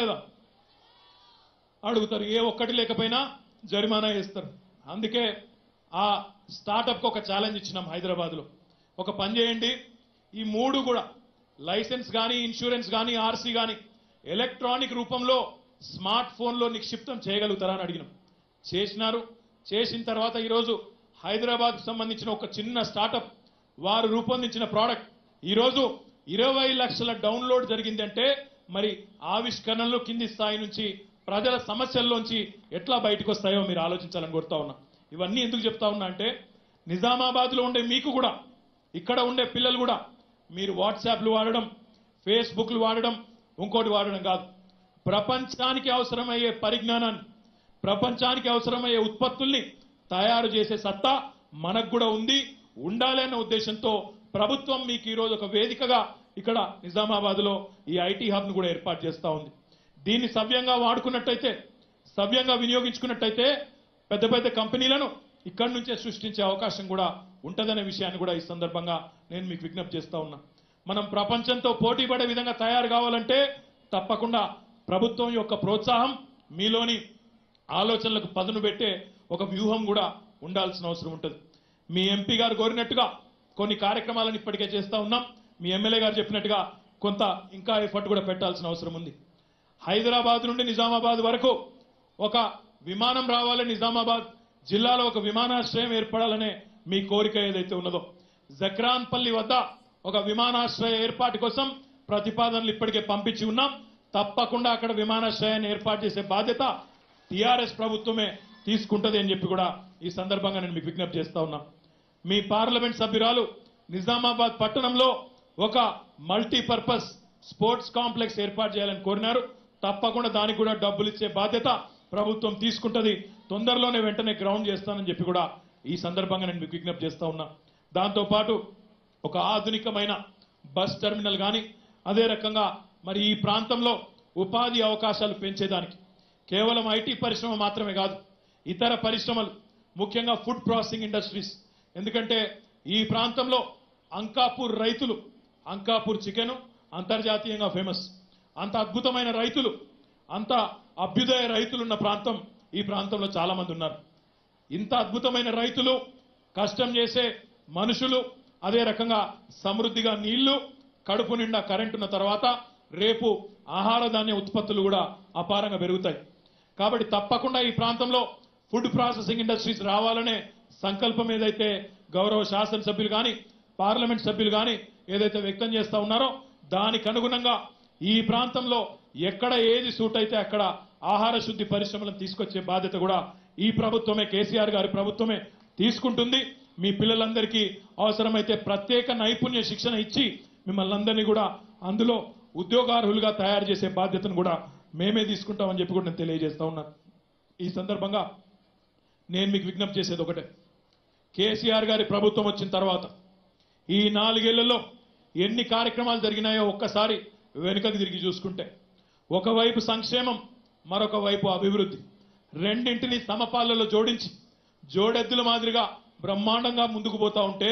లేదా? అడుగుతారు ఏ ఒక్కటి లేకపోయినా జరిమానా వేస్తారు. అందుకే ఆ స్టార్టప్కి ఒక ఛాలెంజ్ ఇచ్చినాం హైదరాబాద్లో. ఒక పని చేయండి ఈ మూడు కూడా లైసెన్స్ కానీ ఇన్సూరెన్స్ కానీ ఆర్సీ కానీ ఎలక్ట్రానిక్ రూపంలో స్మార్ట్ ఫోన్లో నిక్షిప్తం చేయగలుగుతారా అని అడిగినాం. చేసినారు. చేసిన తర్వాత ఈరోజు హైదరాబాద్కు సంబంధించిన ఒక చిన్న స్టార్టప్ వారు రూపొందించిన ప్రోడక్ట్. ఈరోజు ఇరవై లక్షల డౌన్లోడ్ జరిగిందంటే మరి ఆవిష్కరణలు కింది స్థాయి నుంచి ప్రజల సమస్యల్లోంచి ఎట్లా బయటకు వస్తాయో మీరు ఆలోచించాలని కోరుతా ఉన్నా. ఇవన్నీ ఎందుకు చెప్తా ఉన్నా అంటే నిజామాబాద్లో ఉండే మీకు కూడా ఇక్కడ ఉండే పిల్లలు కూడా మీరు వాట్సాప్లు వాడడం ఫేస్బుక్లు వాడడం ఇంకోటి వాడడం కాదు. ప్రపంచానికి అవసరమయ్యే పరిజ్ఞానాన్ని ప్రపంచానికి అవసరమయ్యే ఉత్పత్తుల్ని తయారు చేసే సత్తా మనకు కూడా ఉంది. ఉండాలనే ఉద్దేశంతో ప్రభుత్వం మీకు ఈరోజు ఒక వేదికగా ఇక్కడ నిజామాబాద్లో ఈ ఐటీ హబ్ను కూడా ఏర్పాటు చేస్తా ఉంది. దీన్ని సవ్యంగా వాడుకున్నట్టయితే సవ్యంగా వినియోగించుకున్నట్టయితే పెద్ద పెద్ద కంపెనీలను ఇక్కడి నుంచే సృష్టించే అవకాశం కూడా ఉంటదనే విషయాన్ని కూడా ఈ సందర్భంగా నేను మీకు విజ్ఞప్తి చేస్తా ఉన్నా. మనం ప్రపంచంతో పోటీ పడే విధంగా తయారు కావాలంటే తప్పకుండా ప్రభుత్వం యొక్క ప్రోత్సాహం మీలోని ఆలోచనలకు పదును పెట్టే ఒక వ్యూహం కూడా ఉండాల్సిన అవసరం ఉంటుంది. మీ ఎంపీ గారు కోరినట్టుగా కొన్ని కార్యక్రమాలను ఇప్పటికే చేస్తూ ఉన్నాం. మీ ఎమ్మెల్యే గారు చెప్పినట్టుగా కొంత ఇంకా ఎఫర్ట్ కూడా పెట్టాల్సిన అవసరం ఉంది. హైదరాబాద్ నుండి నిజామాబాద్ వరకు ఒక విమానం రావాలి నిజామాబాద్ జిల్లాలో ఒక విమానాశ్రయం ఏర్పడాలనే మీ కోరిక ఏదైతే ఉన్నదో. జక్రాన్పల్లి వద్ద ఒక విమానాశ్రయ ఏర్పాటు కోసం ప్రతిపాదనలు ఇప్పటికే పంపించి ఉన్నాం. తప్పకుండా అక్కడ విమానాశ్రయాన్ని ఏర్పాటు చేసే బాధ్యత టీఆర్ఎస్ ప్రభుత్వమే తీసుకుంటది అని చెప్పి కూడా ఈ సందర్భంగా నేను మీకు విజ్ఞప్తి చేస్తా ఉన్నా. మీ పార్లమెంట్ సభ్యురాలు నిజామాబాద్ పట్టణంలో ఒక మల్టీపర్పస్ స్పోర్ట్స్ కాంప్లెక్స్ ఏర్పాటు చేయాలని కోరినారు. తప్పకుండా దానికి కూడా డబ్బులు ఇచ్చే బాధ్యత ప్రభుత్వం తీసుకుంటది. తొందరలోనే వెంటనే గ్రౌండ్ చేస్తానని చెప్పి కూడా ఈ సందర్భంగా నేను మీకు విజ్ఞప్తి చేస్తా ఉన్నా. దాంతోపాటు ఒక ఆధునికమైన బస్ టెర్మినల్ కానీ అదే రకంగా మరి ఈ ప్రాంతంలో ఉపాధి అవకాశాలు పెంచేదానికి. కేవలం ఐటీ పరిశ్రమ మాత్రమే కాదు ఇతర పరిశ్రమలు ముఖ్యంగా ఫుడ్ ప్రాసెసింగ్ ఇండస్ట్రీస్ ఎందుకంటే ఈ ప్రాంతంలో అంకాపూర్ రైతులు అంకాపూర్ చికెన్ అంతర్జాతీయంగా ఫేమస్ అంత అద్భుతమైన రైతులు అంత అభ్యుదయ రైతులున్న ప్రాంతం ఈ ప్రాంతంలో చాలామంది ఉన్నారు. ఇంత అద్భుతమైన రైతులు కష్టం చేసే మనుషులు అదే రకంగా సమృద్ధిగా నీళ్ళు కడుపు నిండా కరెంట్ ఉన్న తర్వాత రేపు ఆహార ధాన్య ఉత్పత్తులు కూడా అపారంగా పెరుగుతాయి. కాబట్టి తప్పకుండా ఈ ప్రాంతంలో ఫుడ్ ప్రాసెసింగ్ ఇండస్ట్రీస్ రావాలనే సంకల్పం ఏదైతే గౌరవ శాసనసభ్యులు కానీ పార్లమెంట్ సభ్యులు కానీ ఏదైతే వ్యక్తం చేస్తూ ఉన్నారో దానికి అనుగుణంగా ఈ ప్రాంతంలో ఎక్కడ ఏది సూట్ అయితే అక్కడ ఆహార శుద్ధి పరిశ్రమలను తీసుకొచ్చే బాధ్యత కూడా ఈ ప్రభుత్వమే కేసీఆర్ గారి ప్రభుత్వమే తీసుకుంటుంది. మీ పిల్లలందరికీ అవసరమైతే ప్రత్యేక నైపుణ్య శిక్షణ ఇచ్చి మిమ్మల్ని అందరినీ కూడా అందులో ఉద్యోగార్హులుగా తయారు చేసే బాధ్యతను కూడా మేమే తీసుకుంటామని చెప్పి కూడా నేను తెలియజేస్తా ఉన్నాను ఈ సందర్భంగా నేను మీకు విజ్ఞప్తి చేసేది ఒకటే. కేసీఆర్ గారి ప్రభుత్వం వచ్చిన తర్వాత ఈ నాలుగేళ్ళలో ఎన్ని కార్యక్రమాలు జరిగినాయో ఒక్కసారి వెనుకకు తిరిగి చూసుకుంటే ఒకవైపు సంక్షేమం మరొక వైపు అభివృద్ధి. రెండింటిని సమపాలలో జోడించి జోడెద్దుల మాదిరిగా బ్రహ్మాండంగా ముందుకు పోతా ఉంటే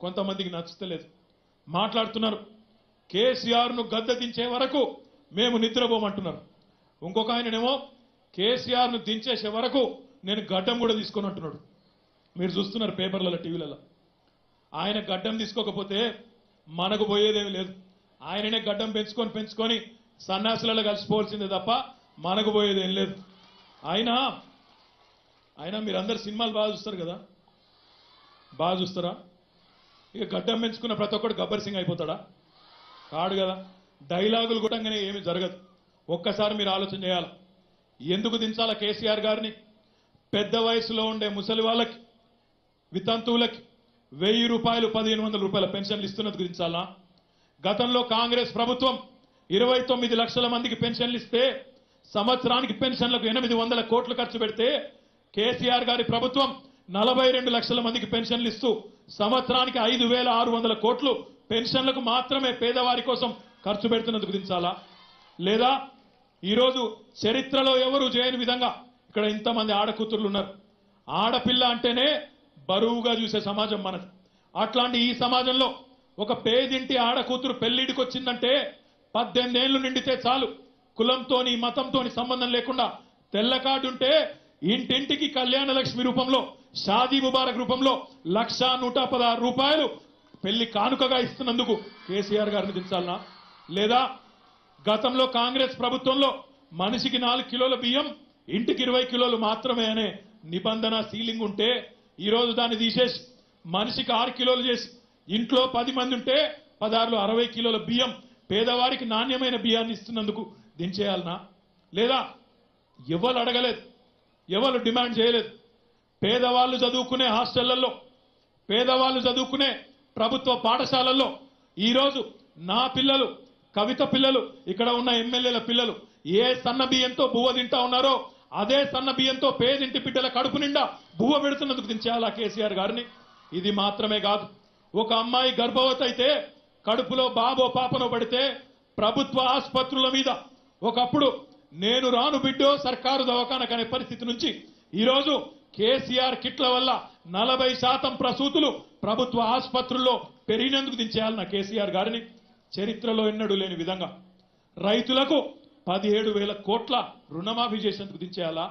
కొంతమందికి నచ్చుతలేదు మాట్లాడుతున్నారు కేసీఆర్ను గద్దె దించే వరకు మేము నిద్రపోమంటున్నారు. ఇంకొక ఆయననేమో కేసీఆర్ను దించేసే వరకు నేను గడ్డం కూడా తీసుకొని అంటున్నాడు మీరు చూస్తున్నారు పేపర్లలో టీవీలలో. ఆయన గడ్డం తీసుకోకపోతే మనకు పోయేదేమి లేదు. ఆయననే గడ్డం పెంచుకొని పెంచుకొని సన్యాసులలో కలిసిపోవాల్సిందే తప్ప మనకు పోయేదేం లేదు. ఆయన ఆయన మీరందరు సినిమాలు బాగా చూస్తారు కదా? బాగా చూస్తారా? ఇక గడ్డం పెంచుకున్న ప్రతి ఒక్కడు గబ్బర్ సింగ్ అయిపోతాడా? కాడు కదా. డైలాగులు కూడా ఏమీ జరగదు. ఒక్కసారి మీరు ఆలోచన చేయాలి. ఎందుకు దించాలా కేసీఆర్ గారిని? పెద్ద వయసులో ఉండే ముసలి వాళ్ళకి వితంతువులకి వెయ్యి రూపాయలు పదిహేను వందల రూపాయల పెన్షన్లు ఇస్తున్నది గురించాలా గతంలో కాంగ్రెస్ ప్రభుత్వం ఇరవై తొమ్మిది లక్షల మందికి పెన్షన్లు ఇస్తే సంవత్సరానికి పెన్షన్లకు ఎనిమిది వందల కోట్లు ఖర్చు పెడితే కేసీఆర్ గారి ప్రభుత్వం నలభై రెండు లక్షల మందికి పెన్షన్లు ఇస్తూ సంవత్సరానికి ఐదు వేల ఆరు వందల కోట్లు పెన్షన్లకు మాత్రమే పేదవారి కోసం ఖర్చు పెడుతున్నది గురించాలా లేదా ఈరోజు చరిత్రలో ఎవరు చేయని విధంగా ఇక్కడ ఇంతమంది ఆడకూతుర్లు ఉన్నారు ఆడపిల్ల అంటేనే బరువుగా చూసే సమాజం మనది. అట్లాంటి ఈ సమాజంలో ఒక పేదింటి ఆడకూతురు పెళ్ళిడికి వచ్చిందంటే పద్దెనిమిదేళ్ళు నిండితే చాలు. కులంతోని మతంతోని సంబంధం లేకుండా తెల్ల కార్డు ఉంటే ఇంటింటికి కళ్యాణ లక్ష్మి రూపంలో షాదీ ముబారక్ రూపంలో లక్ష నూట పదహారు రూపాయలు పెళ్ళి కానుకగా ఇస్తున్నందుకు కేసీఆర్ గారిని దించాలనా? లేదా గతంలో కాంగ్రెస్ ప్రభుత్వంలో మనిషికి నాలుగు కిలోల బియ్యం ఇంటికి ఇరవై కిలోలు మాత్రమే అనే నిబంధన సీలింగ్ ఉంటే ఈరోజు దాన్ని తీసేసి మనిషికి ఆరు కిలోలు చేసి ఇంట్లో పది మంది ఉంటే పదహారులో అరవై కిలోల బియ్యం పేదవారికి నాణ్యమైన బియ్యాన్ని ఇస్తున్నందుకు దించేయాలనా? లేదా ఎవరు అడగలేదు ఎవరు డిమాండ్ చేయలేదు? పేదవాళ్ళు చదువుకునే హాస్టళ్ళలో పేదవాళ్ళు చదువుకునే ప్రభుత్వ పాఠశాలల్లో ఈరోజు నా పిల్లలు కవిత పిల్లలు ఇక్కడ ఉన్న ఎమ్మెల్యేల పిల్లలు ఏ సన్న బియ్యంతో బువ్వ తింటా ఉన్నారో అదే సన్న బియ్యంతో పేదింటి బిడ్డల కడుపు నిండా బువ్వ పెడుతున్నందుకు దించేయాలా కేసీఆర్ గారిని? ఇది మాత్రమే కాదు. ఒక అమ్మాయి గర్భవతి అయితే కడుపులో బాబో పాపనో పడితే ప్రభుత్వ ఆసుపత్రుల మీద ఒకప్పుడు నేను రాను బిడ్డో సర్కారు దవాఖానకనే పరిస్థితి నుంచి ఈరోజు కేసీఆర్ కిట్ల వల్ల నలభై శాతం ప్రసూతులు ప్రభుత్వ ఆసుపత్రుల్లో పెరిగినందుకు దించేయాలన్న కేసీఆర్ గారిని? చరిత్రలో ఎన్నడూ లేని విధంగా. రైతులకు పదిహేడు వేల కోట్ల రుణమాఫీ చేసేందుకు దించేయాలా?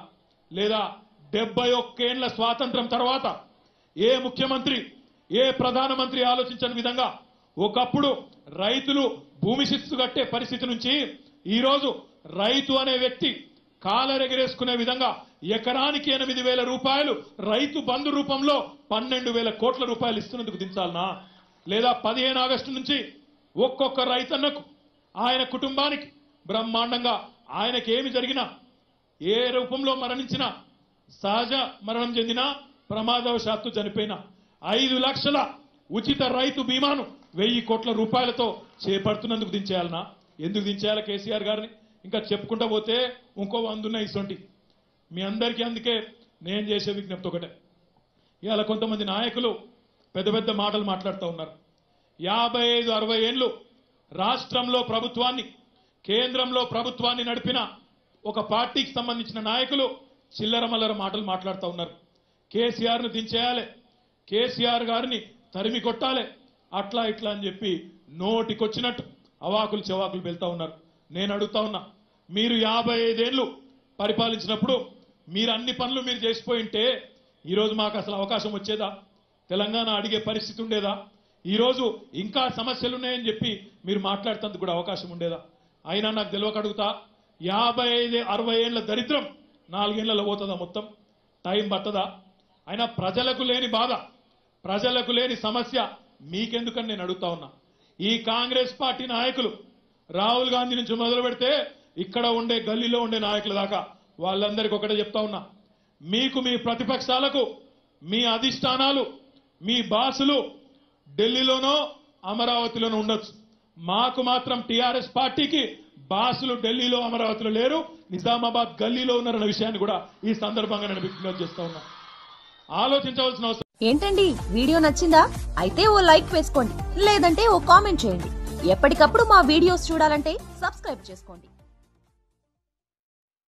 లేదా డెబ్బై ఒక్కేండ్ల స్వాతంత్రం తర్వాత ఏ ముఖ్యమంత్రి ఏ ప్రధానమంత్రి ఆలోచించని విధంగా ఒకప్పుడు రైతులు భూమి శిస్సు కట్టే పరిస్థితి నుంచి ఈరోజు రైతు అనే వ్యక్తి కాలరెగరేసుకునే విధంగా ఎకరానికి ఎనిమిది వేల రూపాయలు రైతు బంధు రూపంలో పన్నెండు వేల కోట్ల రూపాయలు ఇస్తున్నందుకు దించాలనా? లేదా పదిహేను ఆగస్టు నుంచి ఒక్కొక్క రైతన్నకు ఆయన కుటుంబానికి బ్రహ్మాండంగా ఆయనకి ఏమి జరిగినా ఏ రూపంలో మరణించినా సహజ మరణం చెందినా ప్రమాదవశాత్తు చనిపోయినా ఐదు లక్షల ఉచిత రైతు బీమాను వెయ్యి కోట్ల రూపాయలతో చేపడుతున్నందుకు దించేయాలనా? ఎందుకు దించేయాలి కేసీఆర్ గారిని? ఇంకా చెప్పుకుంటా పోతే ఇంకో వందున్న ఇసొంటి. మీ అందరికీ అందుకే నేను చేసే విజ్ఞప్తి ఒకటే. ఇవాళ కొంతమంది నాయకులు పెద్ద పెద్ద మాటలు మాట్లాడుతూ ఉన్నారు. యాభై ఐదు అరవై ఏళ్ళు రాష్ట్రంలో ప్రభుత్వాన్ని కేంద్రంలో ప్రభుత్వాన్ని నడిపిన ఒక పార్టీకి సంబంధించిన నాయకులు చిల్లర మల్లర మాటలు మాట్లాడుతూ ఉన్నారు. కేసీఆర్ను దించేయాలి. కేసీఆర్ గారిని తరిమి కొట్టాలి. అట్లా ఇట్లా అని చెప్పి నోటికొచ్చినట్టు అవాకులు చెవాకులు వెళ్తా ఉన్నారు. నేను అడుగుతా ఉన్నా మీరు యాభై ఐదేళ్ళు పరిపాలించినప్పుడు మీరు అన్ని పనులు మీరు చేసిపోయి ఉంటే ఈరోజు మాకు అసలు అవకాశం వచ్చేదా? తెలంగాణ అడిగే పరిస్థితి ఉండేదా? ఈరోజు ఇంకా సమస్యలు ఉన్నాయని చెప్పి మీరు మాట్లాడుతందుకు కూడా అవకాశం ఉండేదా? అయినా నాకు తెలియక అడుగుతా యాభై ఐదు అరవై ఏళ్ళ దరిద్రం నాలుగేళ్ళలో పోతుందా మొత్తం? టైం పట్టదా? అయినా ప్రజలకు లేని బాధ ప్రజలకు లేని సమస్య మీకెందుకని నేను అడుగుతా ఉన్నా. ఈ కాంగ్రెస్ పార్టీ నాయకులు రాహుల్ గాంధీ నుంచి మొదలు పెడితే ఇక్కడ ఉండే గల్లీలో ఉండే నాయకుల దాకా వాళ్ళందరికీ ఒకటే చెప్తా ఉన్నా. మీకు మీ ప్రతిపక్షాలకు మీ అధిష్టానాలు మీ బాసులు ఢిల్లీలోనో అమరావతిలోనో ఉండొచ్చు. మాకు మాత్రం టీఆర్ఎస్ పార్టీకి బాసులు ఢిల్లీలో అమరావతిలో లేరు. నిజామాబాద్ గల్లీలో ఉన్నారన్న విషయాన్ని కూడా ఈ సందర్భంగా నేను విజ్ఞప్తి చేస్తా ఉన్నా. ఆలోచించవలసిన అవసరం ఏంటండి? వీడియో నచ్చిందా? అయితే ఓ లైక్ వేసుకోండి. లేదంటే ఓ కామెంట్ చేయండి. ఎప్పటికప్పుడు మా వీడియోస్ చూడాలంటే సబ్స్క్రైబ్ చేసుకోండి.